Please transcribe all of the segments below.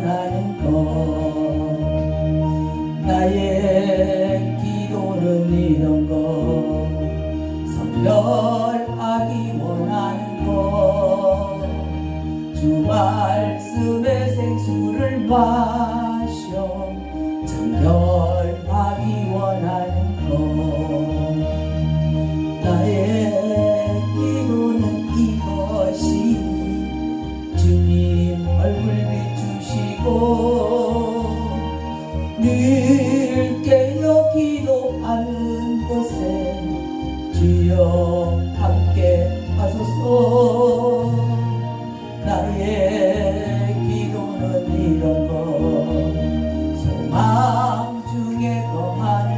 원하는 것 나의 기도는 이런 것. 선별하기 원하는 것 주 말씀의 생수를 마셔. 참여 늘 깨어 기도하는 곳에 주여 함께 하소서. 나의 기도는 이런 것 소망 중에 거하는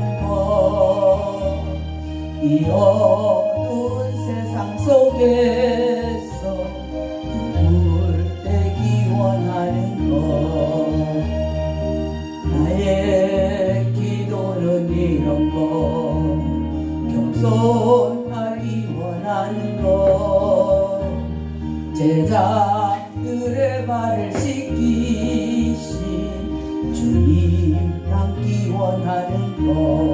것이 어두운 세상 속에 나의 기도는 이런 것 겸손하기 원하는 것 제자들의 발을 씻기신 주님 닮기 원하는 것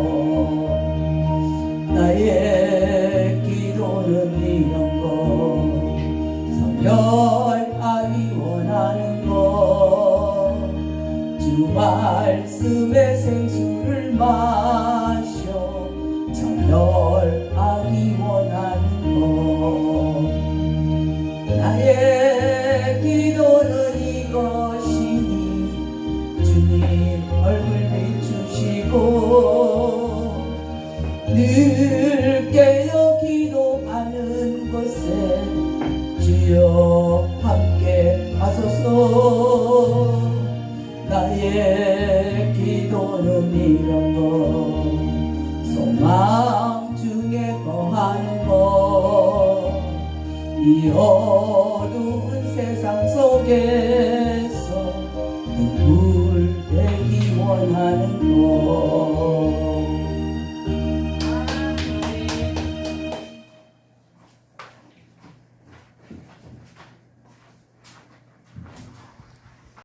주 말씀의 생수를 마셔 정결하기 원하는 것. 나의 기도는 이것이니 주님 얼굴 비추시고 늘 깨어 기도하는 곳에 주여 기도는 이런 것 소망 중에 거하는 것이 어두운 세상 속에